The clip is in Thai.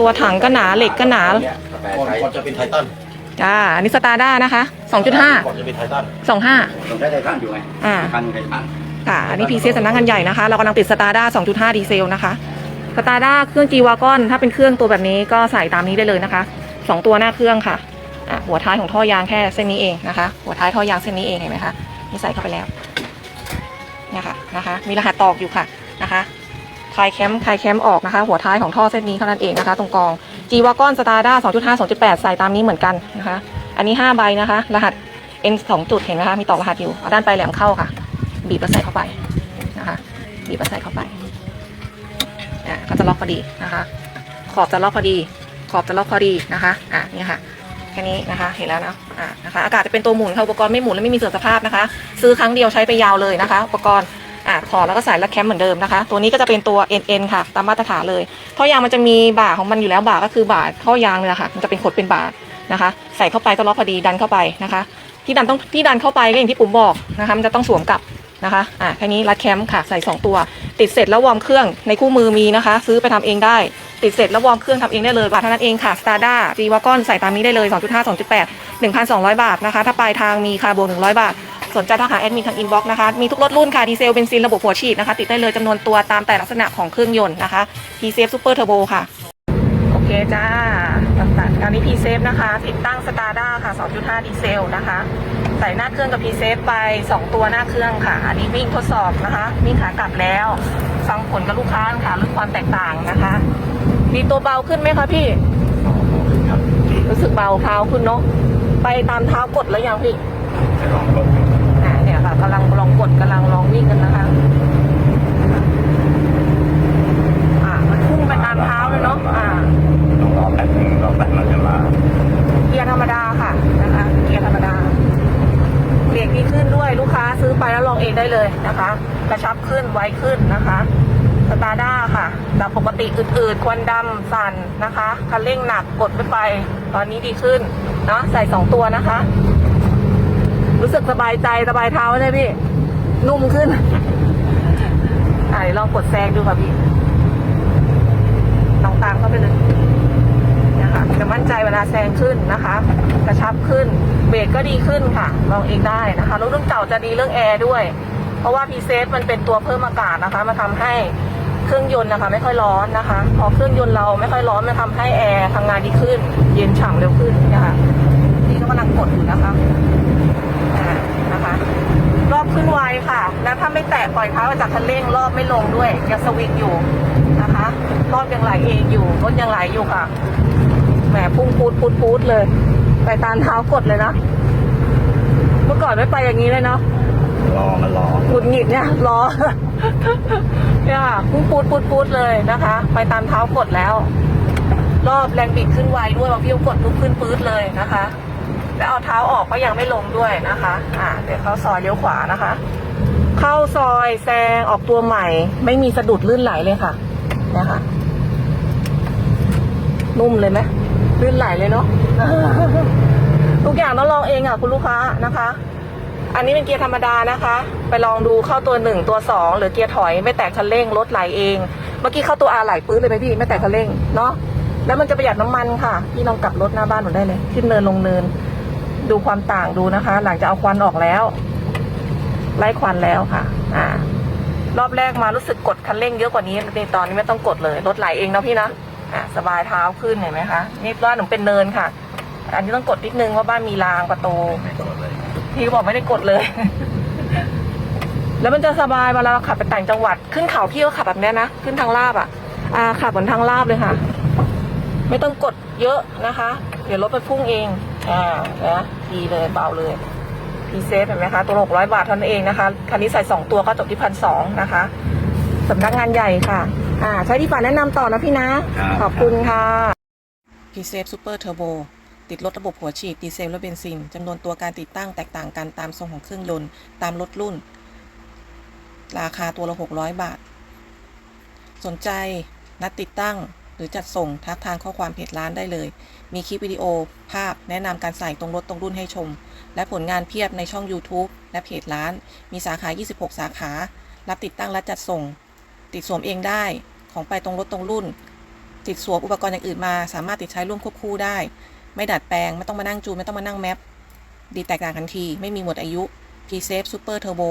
ตัวถังก็หนาเหล็กก็หนา ก่อนก่อนจะเป็นไททันจ้าอันนี้สตาร์ด้านะคะ 2.5 ก่อนจะเป็นไททัน25 ผมได้ไททันอยู่ไงอ่าทันไททันค่ะ อันนี้พีเซสำนักงานใหญ่นะคะ เรากำลังติดสตาร์ด้า2.5 ดีเซลนะคะ สตาร์ด้าเครื่อง G Wagon ถ้าเป็นเครื่องตัวแบบนี้ก็ใส่ตามนี้ได้เลยนะคะ 2 ตัวหน้าเครื่องค่ะอะ หัวท้ายของท่อยางแค่เส้นนี้เองนะคะ หัวท้ายท่อยางเส้นนี้เองเห็นไหมคะ นี่ใส่เข้าไปแล้ว เนี่ยค่ะนะคะ มีรหัสตอกอยู่ค่ะนะคะ คลายแคมป์คลายแคมป์ออกนะคะ หัวท้ายของท่อเส้นนี้เท่านั้นเองนะคะ ตรงกอง G Wagon Stada 2.5 2.8 ใส่ตามนี้เหมือนกันนะคะ อันนี้ 5 ใบนะคะ รหัส N 2จุดเห็นไหมคะมีต่อรหัสอยู่ด้านปลายแหลมเข้าค่ะ บีบแล้วใส่เข้าไปนะคะ บีบแล้วใส่เข้าไปอะก็จะล็อกพอดีนะคะ ขอบจะล็อกพอดี ขอบจะล็อกพอดีนะคะอะนี่ค่ะแค่นี้นะคะ เห็นแล้วนะอะนะคะ อากาศจะเป็นตัวหมุนค่ะอุปกรณ์ไม่หมุนและไม่มีเสื่อมสภาพนะคะ ซื้อครั้งเดียวใช้ไปยาวเลยนะคะ อุปกรณ์ อะถอดแล้วก็ใส่แล้วแคมเหมือนเดิมนะคะ ตัวนี้ก็จะเป็นตัว NN ค่ะ ตามมาตรฐานเลยท่อยางมันจะมีบ่าของมันอยู่แล้วบ่าก็คือบ่าท่อยางเลยค่ะ มันจะเป็นขดเป็นบ่านะคะ ใส่เข้าไปก็ล็อกพอดีดันเข้าไปนะคะ ที่ดันต้องที่ดันเข้าไปก็อย่างที่ผมบอกนะคะมันจะต้องสวมกลับนะคะอะแค่นี้รัดแคมค่ะใส่ 2 ตัว ติดเสร็จแล้ววอร์มเครื่องในคู่มือมีนะคะ ซื้อไปทำเองได้ ติดเสร็จแล้ววอร์มเครื่องทำเองได้เลยบาทเท่านั้นเองค่ะ Stada G Wagon ใส่ตามนี้ได้เลย 2.5 2.8 1,200 บาทนะคะ ถ้าปลายทางมีคาร์บอน100 บาท สนใจทักหาแอดมินทางอินบ็อกซ์นะคะ มีทุกรถรุ่นค่ะ ดีเซลเบนซินระบบหัวฉีดนะคะ ติดได้เลยจำนวนตัวตามแต่ลักษณะของเครื่องยนต์นะคะ p s a f e Super Turbo ค่ะ โอเคจ้าต่างๆอันนี้ p s a f e นะคะ ติดตั้ง Stada ค่ะ 2.5 ดีเซลนะคะ ใส่หน้าเครื่องกับ p s a f e ไป 2 ตัวหน้าเครื่องค่ะ อันนี้วิ่งทดสอบนะคะวิ่งขากลับแล้ว ฟังผลกับลูกค้าค่ะเรื่องความแตกต่างนะคะ มีตัวเบาขึ้นไหมคะพี่ รู้สึกเบาเท้าขึ้นเนาะไปตามเท้ากดแล้วยังพี่ ลองกด อ่าเนี่ยค่ะ กำลังลองกดกำลังลองวิ่งกันนะคะอ่ามันพุ่งไปตามเท้าเลยเนาะอ่าต้องรอแป๊บนึงรอแป๊บมันจะมาเกียร์ธรรมดาค่ะนะคะเกียร์ธรรมดาเบรกดีขึ้นด้วยลูกค้าซื้อไปแล้วลองเองได้เลยนะคะ กระชับขึ้นไวขึ้นนะคะสตาร์ด้าค่ะจากปกติอืดๆควันดำสั่นนะคะคันเร่งหนักกดไม่ไป ตอนนี้ดีขึ้นเนาะใส่สองตัวนะคะ รู้สึกสบายใจสบายเท้าใช่ไหมพี่ นุ่มขึ้นอ่าเดี๋ยวลองกดแซงดูค่ะพี่ลองตามเข้าไปเลยนะคะจะมั่นใจเวลาแซงขึ้นนะคะ กระชับขึ้น เบรกก็ดีขึ้นค่ะ ลองเองได้นะคะรถรุ่นเก่าจะดีเรื่องแอร์ด้วย เพราะว่าพีเซฟมันเป็นตัวเพิ่มอากาศนะคะ มาทำให้เครื่องยนต์นะคะ ไม่ค่อยร้อนนะคะ พอเครื่องยนต์เราไม่ค่อยร้อนมันทำให้แอร์ทำงานดีขึ้น เย็นฉ่ำเร็วขึ้นนี่ยค่ะนี่ก็กำลังกดอยู่นะคะ อ่านะคะ รอบขึ้นไว ค่ะ แล้วถ้าไม่แตะปล่อยเท้าออกจากคันเร่งรอบไม่ลงด้วยยังสวิงอยู่นะคะรอบยังไหลเองอยู่รถยังไหลอยู่ค่ะแหมพุ่งพูดพูดพูดเลย ไปตามเท้ากดเลยนะเมื่อก่อนไม่ไปอย่างนี้เลยเนาะรอมันรอหงุดหงิดเนี่ยรอเนี่ยค่ะพุ่งพูดพูดพูดเลยนะคะ ไปตามเท้ากดแล้ว รอบแรงบิดขึ้นไวด้วยบางพี่ก็กดลุกขึ้นปื๊ดเลยนะคะ แล้วเอาเท้าออกก็ยังไม่ลงด้วยนะคะ อ่า เดี๋ยวเข้าซอยเลี้ยวขวานะคะ เข้าซอยแซงออกตัวใหม่ ไม่มีสะดุดลื่นไหลเลยค่ะ นะคะ นุ่มเลยไหมลื่นไหลเลยเนาะทุกอย่างต้องลองเองอะคุณลูกค้านะคะ อันนี้เป็นเกียร์ธรรมดานะคะ ไปลองดูเข้าตัวหนึ่งตัวสองหรือเกียร์ถอยไม่แตกคันเร่งรถไหลเอง เมื่อกี้เข้าตัวอาไหลปื้ดเลยไหมพี่ไม่แตกคันเร่งเนาะแล้วมันจะประหยัดน้ำมันค่ะ พี่ลองกลับรถหน้าบ้านหนูได้เลย ขึ้นเนินลงเนิน ดูความต่างดูนะคะ หลังจากเอาควันออกแล้ว ไล่ควันแล้วค่ะ อ่า รอบแรกมารู้สึกกดคันเร่งเยอะกว่านี้ในตอนนี้ไม่ต้องกดเลยรถไหลเองเนาะพี่นะอ่าสบายเท้าขึ้นเห็นไหมคะนี่บ้านหนูเป็นเนินค่ะ อันนี้ต้องกดนิดนึงเพราะบ้านมีรางประตูพี่ก็บอกไม่ได้กดเลย แล้วมันจะสบายเวลาเราขับไปต่างจังหวัด ขึ้นเขาพี่ก็ขับแบบนี้นะขึ้นทางลาบอะ อ่าขับบนทางลาบเลยค่ะ ไม่ต้องกดเยอะนะคะ เดี๋ยวรถไปพุ่งเอง อ่านะดีเลยเบาเลยพีเซฟเห็นไหมคะตัวหกร้อยบาทเท่านั้นเองนะคะคันนี้ใส่สองตัวก็จบที่พันสองนะคะสำนักงานใหญ่ค่ะอ่าใช้ที่ฝาแนะนำต่อนะพี่นะ ขอบคุณค่ะ p s a f e Super Turbo ติดรถระบบหัวฉีดดีเซลและเบนซินจำนวนตัวการติดตั้งแตกต่างกันตามทรงของเครื่องยนต์ตามรถรุ่น ราคาตัวละ 600 บาท สนใจนัดติดตั้งห รือจัดส่งทักทางข้อความเพจร้านได้เลย มีคลิปวิดีโอ ภาพแนะนำการใส่ตรงรถตรงรุ่นให้ชม และผลงานเพียบในช่อง YouTube และเพจร้าน มีสาขา 26 สาขา รับติดตั้งและจัดส่ง ติดสวมเองได้ ของไปตรงรถตรงรุ่น ติดสวมอุปกรณ์อย่างอื่นมา สามารถติดใช้ร่วมควบคู่ได้ ไม่ดัดแปลง ไม่ต้องมานั่งจูน ไม่ต้องมานั่งแมป ดีแตกต่างกันที ไม่มีหมดอายุ P-Safe Super Turbo